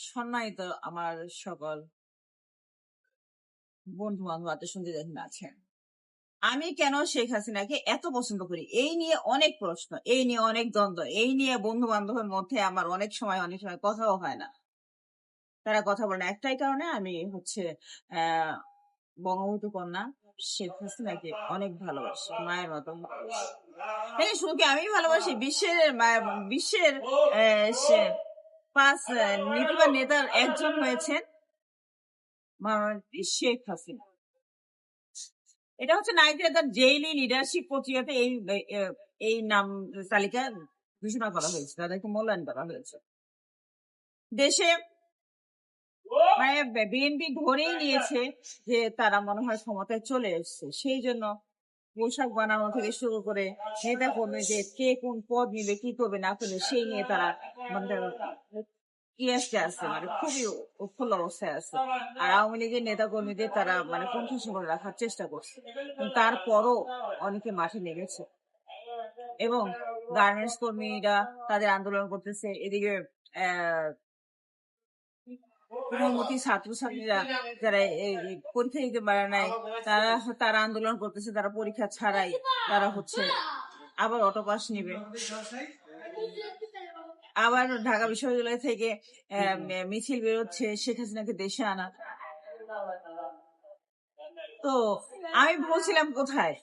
সম্মানিত আমার সকল বন্ধু বান্ধব আত্মীয় আছেন। আমি কেন শেখ হাসিনাকে এত পছন্দ করি? এই নিয়ে অনেক প্রশ্ন এই নিয়ে অনেক দ্বন্দ্ব এই নিয়ে বন্ধু বান্ধবের মধ্যে আমার অনেক সময় অনেক সময় কথাও হয় না। তারা কথা বলে একটাই কারণে আমি হচ্ছে বঙ্গবন্ধু কন্যা শেখ হাসিনাকে অনেক ভালোবাসি মায়ের মতো। শুধু আমি ভালোবাসি? বিশ্বের বিশ্বের আহ, পাঁচ নেতার একজন হয়েছেন শেখ হাসিনা। এটা হচ্ছে ডেইলি লিডারশিপ পত্রিকাতে এই এই নাম তালিকা ঘোষণা করা হয়েছে তাদেরকে মূল্যায়ন করা হয়েছে। দেশে মানে বিএনপি ধরেই নিয়েছে যে তারা মনে হয় ক্ষমতায় চলে এসছে সেই জন্য পোশাক বানানো থেকে শুরু করে নেতা কর্মীদের কে কোন পদ নিবে, কি করবে না করবে, সেই নিয়ে তারা মানে ইয়েসে আছে মানে খুবই উৎফুল্ল অবস্থায় আছে। আর আওয়ামী লীগের নেতা কর্মীদের তারা মানে কণ্ঠস্ব করে রাখার চেষ্টা করছে। তারপরও অনেকে মাঠে নেমেছে। এবং গার্মেন্টস কর্মীরা তাদের আন্দোলন করতেছে। এদিকে আহ ছাত্রছাত্রীরা যারা পরীক্ষা দিতে পারে নাই, তারা তারা আন্দোলন করতেছে, তারা পরীক্ষা ছাড়াই তারা হচ্ছে আবার অটো পাস নিবে। আবার ঢাকা বিশ্ববিদ্যালয় থেকে মিছিল বেরোচ্ছে, শেখ হাসিনাকে দেশে আনা। তো আমি বলছিলাম কোথায়?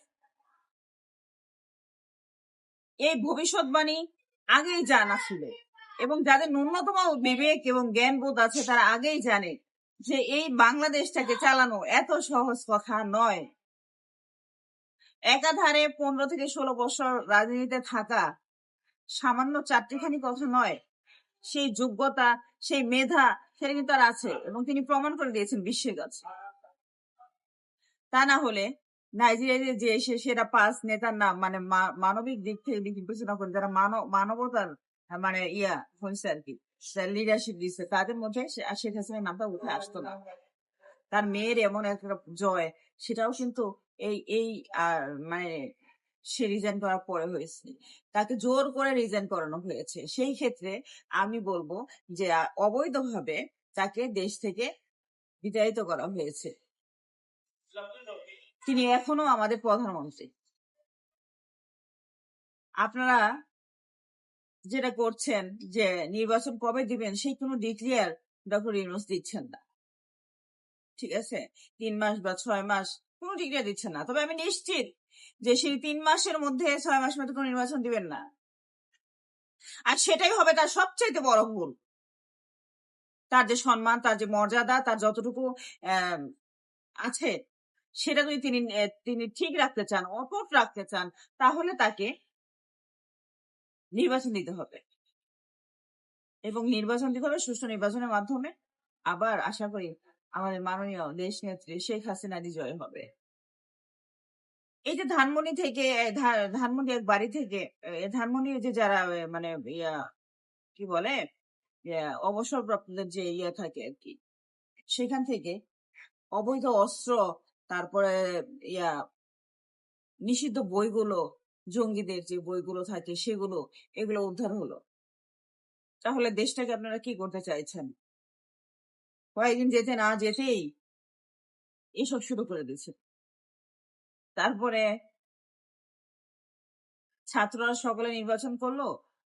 এই ভবিষ্যৎবাণী আগেই জানা ছিল। এবং যাদের ন্যূনতম বিবেক এবং জ্ঞান বোধ আছে, তারা আগেই জানে যে এই বাংলাদেশটাকে চালানো এত সহজ কথা নয়। একাধারে পনেরো থেকে ষোলো বছর রাজনীতিতে থাকা সামান্য চারটিখানি কথা নয়, সেই যোগ্যতা, সেই মেধা সেটা কিন্তু তার আছে এবং তিনি প্রমাণ করে দিয়েছেন বিশ্বের কাছে। তা না হলে নাইজেরিয়াতে যে সেরা পাঁচ নেতার নাম মানে মানবিক দিক থেকে বিবেচনা করে যারা মানব, মানবতার মানে ইয়া হয়েছে আর কি লিডারশিপ দিচ্ছে তাদের মধ্যে শেখ হাসিনার নামটা উঠে আসতো না। তার মেয়ের এমন একটা জয়, সেটাও কিন্তু এই এই মানে সে রিজাইন করার পরে হয়েছে। তাকে জোর করে রিজাইন করানো হয়েছে। সেই ক্ষেত্রে আমি বলব যে অবৈধভাবে তাকে দেশ থেকে বিতাড়িত করা হয়েছে। তিনি এখনও আমাদের প্রধানমন্ত্রী। আপনারা যেটা করছেন যে নির্বাচন কবে দিবেন, সেই কোনো ডিক্লিয়ার ডক্টর ইউনুস দিচ্ছেন না। ঠিক আছে? তিন মাস বা ছয় মাস কোনো ডিক্লিয়ার দিচ্ছেন না। তবে আমি নিশ্চিত যে সেই তিন মাসের মধ্যে ছয় মাস মধ্যে কোনো নির্বাচন দিবেন না। আর সেটাই হবে তার সবচাইতে বড় ভুল। তার যে সম্মান, তার যে মর্যাদা, তার যতটুকু আছে, সেটা যদি তিনি তিনি ঠিক রাখতে চান, অটুট রাখতে চান, তাহলে তাকে নির্বাচন দিতে হবে। এবং নির্বাচন দিতে হবে সুষ্ঠু নির্বাচনের মাধ্যমে। আবার আশা করি আমাদের মাননীয় দেশ নেত্রী শেখ হাসিনা জয় হবে। এই যে ধানমন্ডি থেকে এ, ধানমন্ডি এক বাড়ি থেকে এ, ধানমন্ডি যে যারা মানে ইয়া কি বলে? অবসরপ্রাপ্তদের যে ইয়া থাকে আর কি সেখান থেকে অবৈধ অস্ত্র তারপরে ইয়া নিষিদ্ধ বইগুলো জঙ্গিদের যে বইগুলো থাকে সেগুলো, এগুলো উদ্ধার হলো। তাহলে দেশটাকে আপনারা কি করতে চাইছেন? কয়েকদিন যেতে না যেতেই এসব শুরু করে দিয়েছে। তারপরে ছাত্ররা সকলে নির্বাচন করল,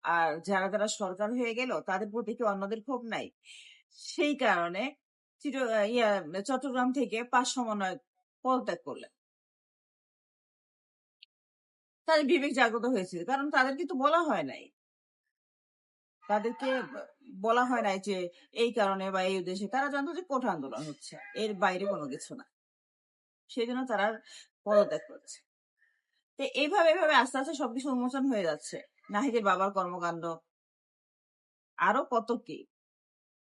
আর যারা যারা সরকার হয়ে গেল, তাদের প্রতি কি অন্যদের ক্ষোভ নাই? সেই কারণে ইয়া, চট্টগ্রাম থেকে পাঁচ সমন্বয় পদত্যাগ করলেন। তাদের বিবেক জাগ্রত হয়েছিল কারণ তাদেরকে তো বলা হয় নাই। তাদেরকে বলা হয় নাই যে, এই কারণে বা এই উদ্দেশ্যে তারা জানতো যে কোঠা আন্দোলন হচ্ছে। এর বাইরে কোনো কিছু না। সেই জন্য তারা পদত্যাগ করছে। তো এইভাবে এইভাবে আস্তে আস্তে সবকিছু উন্মোচন হয়ে যাচ্ছে। নাহিদের বাবার কর্মকাণ্ড। আরও কত কি?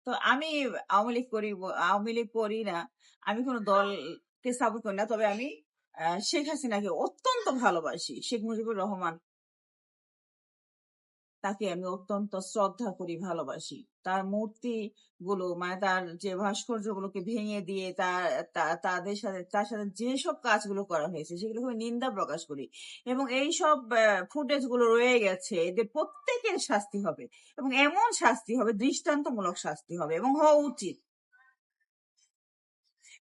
তো আমি আওয়ামী লীগ করি, আওয়ামী লীগ করি না। আমি কোনো দলকে সাপোর্ট করি না। তবে আমি শেখ হাসিনাকে অত্যন্ত ভালোবাসি। শেখ মুজিবুর রহমান তাকে আমি অত্যন্ত শ্রদ্ধা করি, ভালোবাসি। তার মূর্তি গুলো মানে তার যে ভাস্কর্য গুলোকে ভেঙে দিয়ে তার তাদের সাথে, তার সাথে যেসব কাজগুলো করা হয়েছে, সেগুলো খুবই নিন্দা প্রকাশ করি। এবং এই সব ফুটেজগুলো রয়ে গেছে, এদের প্রত্যেকের শাস্তি হবে। এবং এমন শাস্তি হবে, দৃষ্টান্তমূলক শাস্তি হবে এবং হওয়া উচিত।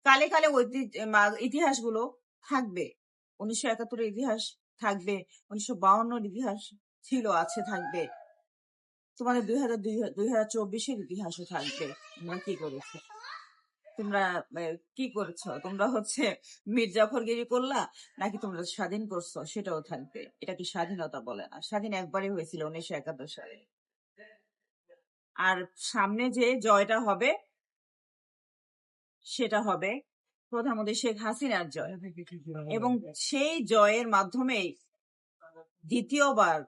কালে কালে ঐতিহ্য, মা- ইতিহাসগুলো থাকবে। উনিশশো একাত্তরের ইতিহাস থাকবে, উনিশশো বাউন্নর ইতিহাস ছিল, আছে, থাকবে। তোমাদের দুই হাজার দুই হাজার চব্বিশের ইতিহাসও থাকবে। তোমরা কি করেছ? তোমরা কি করেছ? তোমরা হচ্ছে মীর জাফরগিরি করলা, নাকি তোমরা স্বাধীন করছ? সেটাও থাকবে। এটা কি স্বাধীনতা বলে না? স্বাধীন একবারই হয়েছিল উনিশশো একাত্তর সালে। আর সামনে যে জয়টা হবে, সেটা হবে প্রধানমন্ত্রী শেখ হাসিনার জয়। এবং সেই জয়ের মাধ্যমেই দ্বিতীয়বার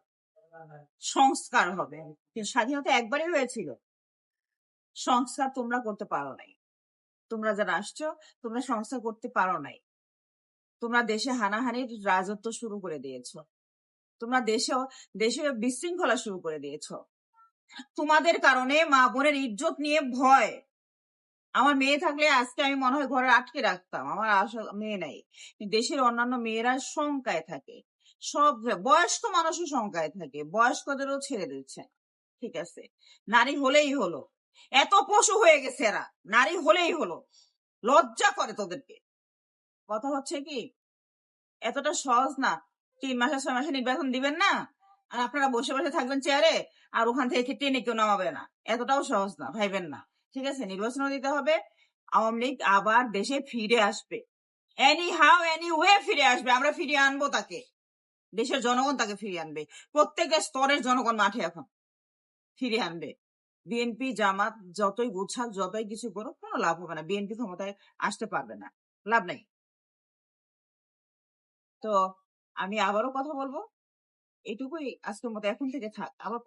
সংস্কার হবে। কিন্তু স্বাধীনতা একবারই হয়েছিল। সংস্কার তোমরা করতে পারো নাই। তোমরা যারা আসছো তোমরা সংস্কার করতে পারো নাই। তোমরা দেশে হানাহানির রাজত্ব শুরু করে দিয়েছ। তোমরা দেশে দেশে বিশৃঙ্খলা শুরু করে দিয়েছ। তোমাদের কারণে মা বোনের ইজ্জত নিয়ে ভয়। আমার মেয়ে থাকলে আজকে আমি মনে হয় ঘরে আটকে রাখতাম। আমার আসল মেয়ে নাই। দেশের অন্যান্য মেয়েরা শঙ্কায় থাকে। সব বয়স্ক মানুষও শঙ্কায় থাকে। বয়স্কদেরও ছেড়ে দিচ্ছে ঠিক আছে? নারী হলেই হলো। এত পশু হয়ে গেছে এরা। নারী হলেই হলো। লজ্জা করে তোদেরকে। কথা হচ্ছে কি? এতটা সহজ না। তিন মাসে, ছয় মাসে নির্বাচন দিবেন না। আর আপনারা বসে বসে থাকবেন চেয়ারে আর ওখান থেকে টেনে কেউ নামাবে না। এতটাও সহজ না। ভাইবেন না। ঠিক আছে? নির্বাচনও দিতে হবে, আওয়ামী লীগ আবার দেশে ফিরে আসবে। এনি হাউ এনি ওয়ে ফিরে আসবে। আমরা ফিরিয়ে আনব তাকে। দেশের জনগণ তাকে ফিরিয়ে আনবে। প্রত্যেকের স্তরের জনগণ মাঠে এখন ফিরিয়ে আনবে। বিএনপি, জামাত, যতই গুছাক, যতই কিছু করুক, কোনো লাভ হবে না। বিএনপি ক্ষমতায় আসতে পারবে না। লাভ নাই। তো আমি আবারও কথা বলব। এটুকুই আজকের মতো। এখন থেকে থাক। আবার